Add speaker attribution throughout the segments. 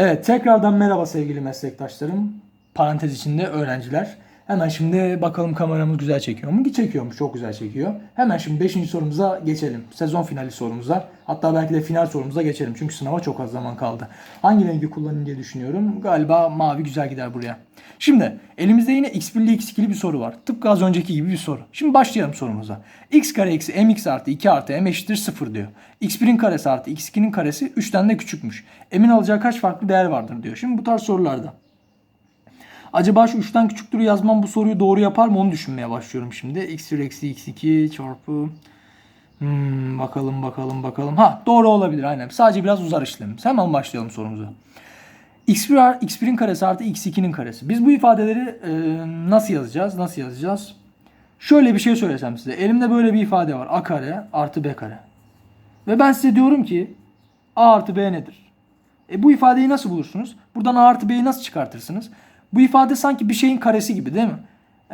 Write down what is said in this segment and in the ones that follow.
Speaker 1: Evet tekrardan merhaba sevgili meslektaşlarım. Parantez içinde öğrenciler. Hemen şimdi bakalım kameramız güzel çekiyor mu? Ki çekiyormuş çok güzel çekiyor. Hemen şimdi 5. sorumuza geçelim. Sezon finali sorumuza. Hatta belki de final sorumuza geçelim. Çünkü sınava çok az zaman kaldı. Hangi rengi kullanayım diye düşünüyorum. Galiba mavi güzel gider buraya. Şimdi elimizde yine x1'li x2'li bir soru var. Tıpkı az önceki gibi bir soru. Şimdi başlayalım sorumuza. x kare eksi mx artı 2 artı m eşittir 0 diyor. x1'in karesi artı x2'nin karesi 3'ten de küçükmüş. M'in alacağı kaç farklı değer vardır diyor. Şimdi bu tarz sorularda. Acaba şu 3'ten küçüktür yazmam bu soruyu doğru yapar mı onu düşünmeye başlıyorum şimdi. x1 eksi x2 çarpı Hmm, bakalım bakalım bakalım. Ha doğru olabilir aynen. Sadece biraz uzar işlemimiz. Hemen başlayalım sorumuza. x1 ar- x1'in karesi artı x2'nin karesi. Biz bu ifadeleri e, nasıl yazacağız? Nasıl yazacağız? Şöyle bir şey söylesem size. Elimde böyle bir ifade var. a kare artı b kare. Ve ben size diyorum ki a artı b nedir? E bu ifadeyi nasıl bulursunuz? Buradan a artı b'yi nasıl çıkartırsınız? Bu ifade sanki bir şeyin karesi gibi değil mi?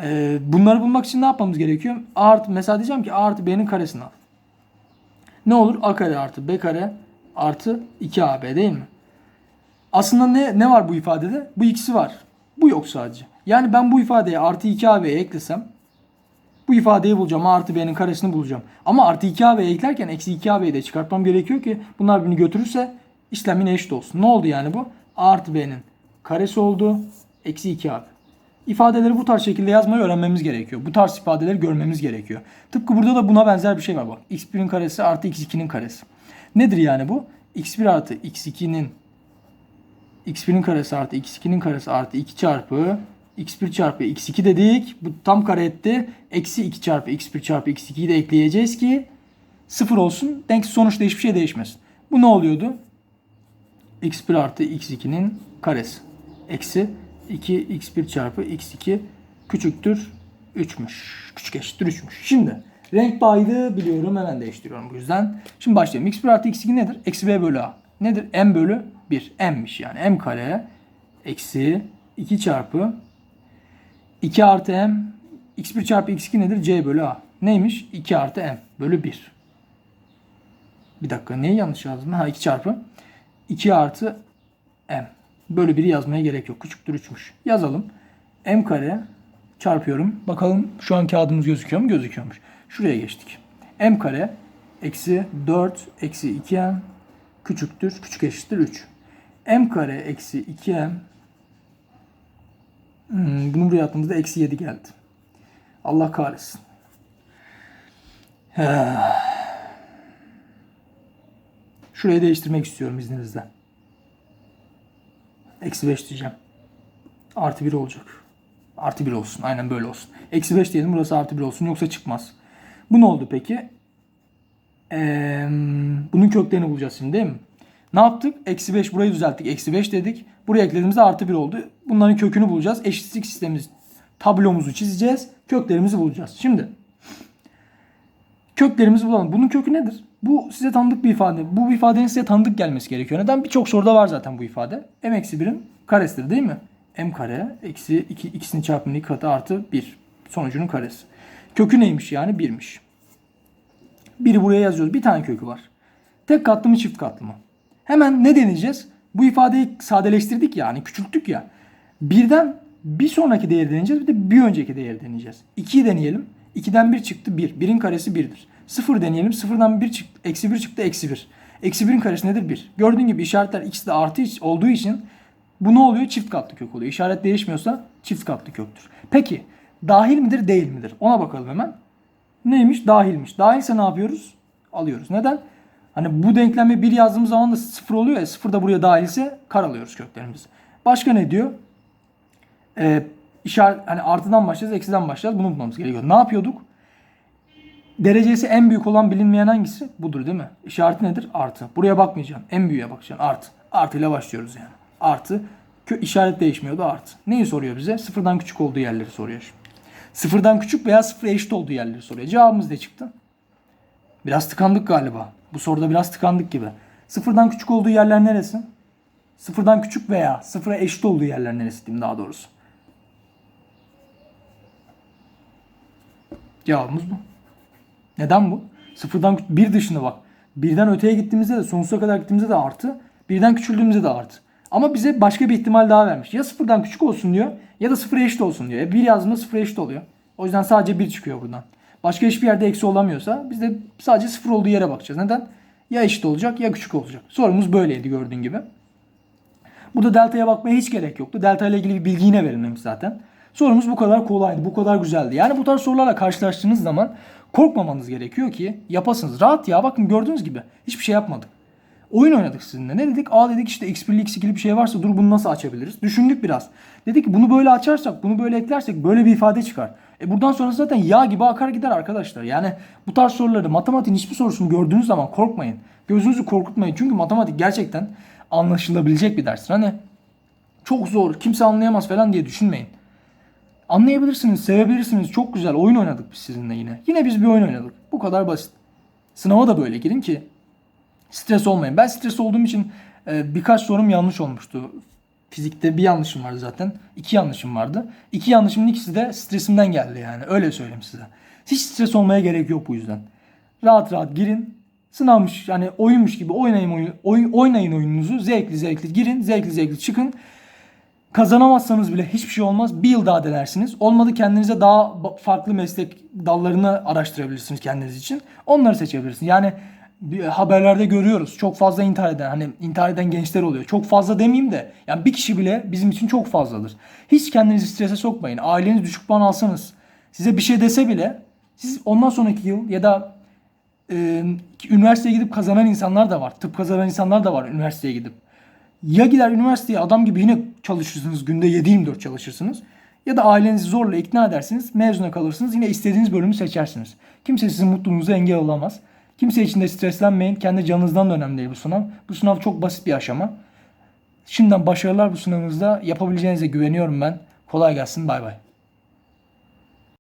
Speaker 1: E, bunları bulmak için ne yapmamız gerekiyor? A artı, mesela diyeceğim ki a artı b'nin karesini al. Ne olur? a kare artı b kare artı 2ab değil mi? Aslında ne, ne var bu ifadede? Bu ikisi var. Bu yok sadece. Yani ben bu ifadeye artı 2ab'ye eklesem bu ifadeyi bulacağım. A artı b'nin karesini bulacağım. Ama artı 2ab'ye eklerken eksi 2ab'yi de çıkartmam gerekiyor ki bunlar birini götürürse işlem yine eşit olsun. Ne oldu yani bu? A artı b'nin karesi oldu. Eksi 2ab. İfadeleri bu tarz şekilde yazmayı öğrenmemiz gerekiyor. Bu tarz ifadeleri görmemiz gerekiyor. Tıpkı burada da buna benzer bir şey var bak. x1'in karesi artı x2'nin karesi. Nedir yani bu? x1 artı x2'nin x1'in karesi artı x2'nin karesi artı 2 çarpı x1 çarpı x2 dedik. Bu tam kare etti. Eksi 2 çarpı x1 çarpı x2'yi de ekleyeceğiz ki sıfır olsun. Denk sonuçta hiçbir şey değişmesin. Bu ne oluyordu? x1 artı x2'nin karesi. Eksi 2 x1 çarpı x2 küçüktür 3'müş. Küçük eşittir 3'müş. Şimdi renk baydı biliyorum hemen değiştiriyorum bu yüzden. Şimdi başlayalım. x1 artı x2 nedir? Eksi b bölü a. Nedir? m bölü 1. m'miş yani. m kare eksi 2 çarpı 2 artı m x1 çarpı x2 nedir? c bölü a. Neymiş? 2 artı m bölü 1. Bir dakika neyi yanlış yazdım? Ha 2 çarpı 2 artı m bölü 1'i yazmaya gerek yok. Küçüktür 3'müş. Yazalım. m kare çarpıyorum. Bakalım şu an kağıdımız gözüküyor mu? Gözüküyormuş. Şuraya geçtik. m kare eksi 4 eksi 2m küçüktür. Küçük eşittir 3. m kare eksi 2m hmm, bunu buraya attığımızda eksi 7 geldi. Allah kahretsin. Şurayı değiştirmek istiyorum izninizle. Eksi 5 diyeceğim. Artı 1 olacak. Artı 1 olsun. Aynen böyle olsun. Eksi 5 diyelim burası artı 1 olsun. Yoksa çıkmaz. Bu ne oldu peki? Ee, bunun köklerini bulacağız şimdi değil mi? Ne yaptık? Eksi 5 burayı düzelttik. Eksi 5 dedik. Buraya eklediğimizde artı 1 oldu. Bunların kökünü bulacağız. Eşitlik sistemimiz tablomuzu çizeceğiz. Köklerimizi bulacağız. Şimdi köklerimizi bulalım. Bunun kökü nedir? Bu size tanıdık bir ifade. Bu ifadenin size tanıdık gelmesi gerekiyor. Neden? Birçok soruda var zaten bu ifade. m eksi 1'in karesidir değil mi? m kare eksi 2 ikisinin çarpımının iki katı artı 1. Sonucunun karesi. Kökü neymiş yani? 1'miş. Biri buraya yazıyoruz. Bir tane kökü var. Tek katlı mı çift katlı mı? Hemen ne deneyeceğiz? Bu ifadeyi sadeleştirdik ya, yani küçülttük ya. Birden bir sonraki değeri deneyeceğiz. Bir de bir önceki değeri deneyeceğiz. 2'yi deneyelim. 2'den 1 çıktı 1. 1'in karesi 1'dir. 0 deneyelim. 0'dan 1 çıktı. Eksi 1 çıktı. Eksi 1. Eksi 1'in karesi nedir? 1. Gördüğün gibi işaretler ikisi de artı olduğu için bu ne oluyor? Çift katlı kök oluyor. İşaret değişmiyorsa çift katlı köktür. Peki dahil midir değil midir? Ona bakalım hemen. Neymiş? Dahilmiş. Dahilse ne yapıyoruz? Alıyoruz. Neden? Hani bu denklemi 1 yazdığımız zaman da 0 oluyor ya. 0 da buraya dahilse kar alıyoruz köklerimizi. Başka ne diyor? Ee, işaret, hani artıdan başlayacağız, eksiden başlayacağız. Bunu bulmamız gerekiyor. Ne yapıyorduk? Derecesi en büyük olan bilinmeyen hangisi? Budur değil mi? İşareti nedir? Artı. Buraya bakmayacaksın. En büyüğe bakacaksın. Artı. Artı ile başlıyoruz yani. Artı. İşaret değişmiyordu artı. Neyi soruyor bize? Sıfırdan küçük olduğu yerleri soruyor şimdi. Sıfırdan küçük veya sıfıra eşit olduğu yerleri soruyor. Cevabımız ne çıktı? Biraz tıkandık galiba. Bu soruda biraz tıkandık gibi. Sıfırdan küçük olduğu yerler neresi? Sıfırdan küçük veya sıfıra eşit olduğu yerler neresi diyeyim daha doğrusu. Cevabımız bu. Neden bu? Sıfırdan bir dışında bak. Birden öteye gittiğimizde de sonsuza kadar gittiğimizde de artı. Birden küçüldüğümüzde de artı. Ama bize başka bir ihtimal daha vermiş. Ya sıfırdan küçük olsun diyor ya da sıfıra eşit olsun diyor. E, bir yazdığında sıfıra eşit oluyor. O yüzden sadece bir çıkıyor buradan. Başka hiçbir yerde eksi olamıyorsa biz de sadece sıfır olduğu yere bakacağız. Neden? Ya eşit olacak ya küçük olacak. Sorumuz böyleydi gördüğün gibi. Burada delta'ya bakmaya hiç gerek yoktu. Delta ile ilgili bir bilgi yine verilmemiş zaten. Sorumuz bu kadar kolaydı, bu kadar güzeldi. Yani bu tarz sorularla karşılaştığınız zaman korkmamanız gerekiyor ki yapasınız. Rahat ya bakın gördüğünüz gibi hiçbir şey yapmadık. Oyun oynadık sizinle. Ne dedik? Aa dedik işte x1'li x2'li bir şey varsa dur bunu nasıl açabiliriz? Düşündük biraz. Dedik ki bunu böyle açarsak, bunu böyle eklersek böyle bir ifade çıkar. E buradan sonrası zaten yağ gibi akar gider arkadaşlar. Yani bu tarz soruları matematiğin hiçbir sorusunu gördüğünüz zaman korkmayın. Gözünüzü korkutmayın. Çünkü matematik gerçekten anlaşılabilecek bir ders. Hani çok zor, kimse anlayamaz falan diye düşünmeyin. Anlayabilirsiniz, sevebilirsiniz. Çok güzel oyun oynadık biz sizinle yine. Yine biz bir oyun oynadık. Bu kadar basit. Sınava da böyle girin ki stres olmayın. Ben stres olduğum için e, birkaç sorum yanlış olmuştu. Fizikte bir yanlışım vardı zaten. İki yanlışım vardı. İki yanlışımın ikisi de stresimden geldi yani. Öyle söyleyeyim size. Hiç stres olmaya gerek yok bu yüzden. Rahat rahat girin. Sınavmış yani oyunmuş gibi oynayın, oyun, oynayın oyununuzu. Zevkli zevkli girin. Zevkli zevkli çıkın. Kazanamazsanız bile hiçbir şey olmaz. Bir yıl daha denersiniz. Olmadı kendinize daha farklı meslek dallarını araştırabilirsiniz kendiniz için. Onları seçebilirsiniz. Yani haberlerde görüyoruz. Çok fazla intihar eden, hani intihar eden gençler oluyor. Çok fazla demeyeyim de yani bir kişi bile bizim için çok fazladır. Hiç kendinizi strese sokmayın. Aileniz düşük puan alsanız, size bir şey dese bile siz ondan sonraki yıl ya da e, üniversiteye gidip kazanan insanlar da var. Tıp kazanan insanlar da var üniversiteye gidip. Ya gider üniversiteye adam gibi yine çalışırsınız. Günde 7-24 çalışırsınız. Ya da ailenizi zorla ikna edersiniz. Mezuna kalırsınız. Yine istediğiniz bölümü seçersiniz. Kimse sizin mutluluğunuza engel olamaz. Kimse için de streslenmeyin. Kendi canınızdan da önemli değil bu sınav. Bu sınav çok basit bir aşama. Şimdiden başarılar bu sınavınızda. Yapabileceğinize güveniyorum ben. Kolay gelsin. Bay bay.